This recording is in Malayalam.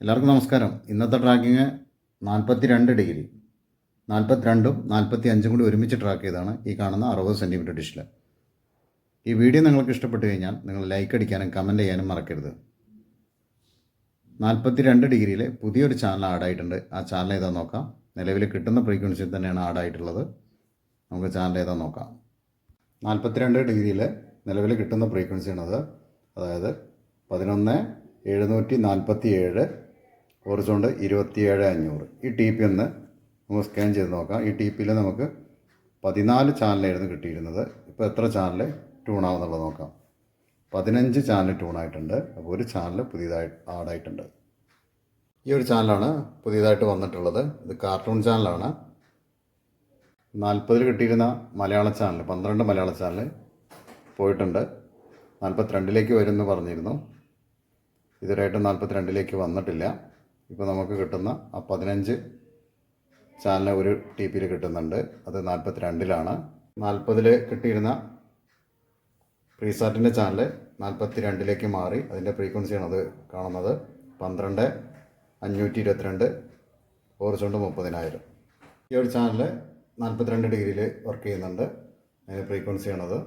എല്ലാവർക്കും നമസ്കാരം. ഇന്നത്തെ ട്രാക്കിങ് നാൽപ്പത്തി രണ്ട് ഡിഗ്രി. നാൽപ്പത്തിരണ്ടും നാൽപ്പത്തി അഞ്ചും കൂടി ഒരുമിച്ച് ട്രാക്ക് ചെയ്താണ് ഈ കാണുന്ന അറുപത് സെന്റിമീറ്റർ ഡിഷിൽ ഈ വീഡിയോ നിങ്ങൾക്ക് ഇഷ്ടപ്പെട്ടു കഴിഞ്ഞാൽ നിങ്ങൾ ലൈക്ക് അടിക്കാനും കമന്റ് ചെയ്യാനും മറക്കരുത്. നാൽപ്പത്തി രണ്ട് ഡിഗ്രിയിൽ പുതിയൊരു ചാനൽ ആഡായിട്ടുണ്ട് ആ ചാനൽ ഏതാ നോക്കാം. നിലവിൽ കിട്ടുന്ന ഫ്രീക്വൻസിയിൽ തന്നെയാണ് ആഡായിട്ടുള്ളത് നമുക്ക് ചാനൽ ഏതാ നോക്കാം. നാൽപ്പത്തിരണ്ട് ഡിഗ്രിയിൽ നിലവിൽ കിട്ടുന്ന ഫ്രീക്വൻസിയാണത് അതായത് പതിനൊന്ന് എഴുന്നൂറ്റി നാൽപ്പത്തി ഏഴ് ഹോറിസോണ്ട് ഇരുപത്തിയേഴ് അഞ്ഞൂറ്. ഈ ടി പി ഒന്ന് നമുക്ക് സ്കാൻ ചെയ്ത് നോക്കാം. ഈ ടി പിയിൽ നമുക്ക് പതിനാല് ചാനലായിരുന്നു കിട്ടിയിരുന്നത്. ഇപ്പോൾ എത്ര ചാനൽ ട്യൂണാവുന്നുള്ളത് നോക്കാം. പതിനഞ്ച് ചാനൽ ട്യൂണായിട്ടുണ്ട്. അപ്പോൾ ഒരു ചാനൽ പുതിയതായി ആഡായിട്ടുണ്ട്. ഈ ഒരു ചാനലാണ് പുതിയതായിട്ട് വന്നിട്ടുള്ളത്. ഇത് കാർട്ടൂൺ ചാനലാണ്. നാൽപ്പതിൽ കിട്ടിയിരുന്ന മലയാള ചാനൽ പന്ത്രണ്ട് മലയാള ചാനൽ പോയിട്ടുണ്ട്. നാൽപ്പത്തിരണ്ടിലേക്ക് വരുമെന്ന് പറഞ്ഞിരുന്നു. ഇതുവരെയായിട്ട് നാൽപ്പത്തിരണ്ടിലേക്ക് വന്നിട്ടില്ല. ഇപ്പോൾ നമുക്ക് കിട്ടുന്ന ആ പതിനഞ്ച് ചാനൽ ഒരു ടി പിയിൽ കിട്ടുന്നുണ്ട്. അത് നാൽപ്പത്തിരണ്ടിലാണ് നാൽപ്പതിൽ കിട്ടിയിരുന്ന പ്രീസാറ്റിന്റെ ചാനൽ നാൽപ്പത്തി രണ്ടിലേക്ക് മാറി. അതിന്റെ ഫ്രീക്വൻസിയാണ് അത് കാണുന്നത്. പന്ത്രണ്ട് അഞ്ഞൂറ്റി ഇരുപത്തിരണ്ട് ഹോറിസോണ്ട് മുപ്പതിനായിരം. ഈ ഒരു ചാനൽ നാൽപ്പത്തിരണ്ട് ഡിഗ്രിയിൽ വർക്ക് ചെയ്യുന്നുണ്ട്. അതിന്റെ ഫ്രീക്വൻസിയാണത്.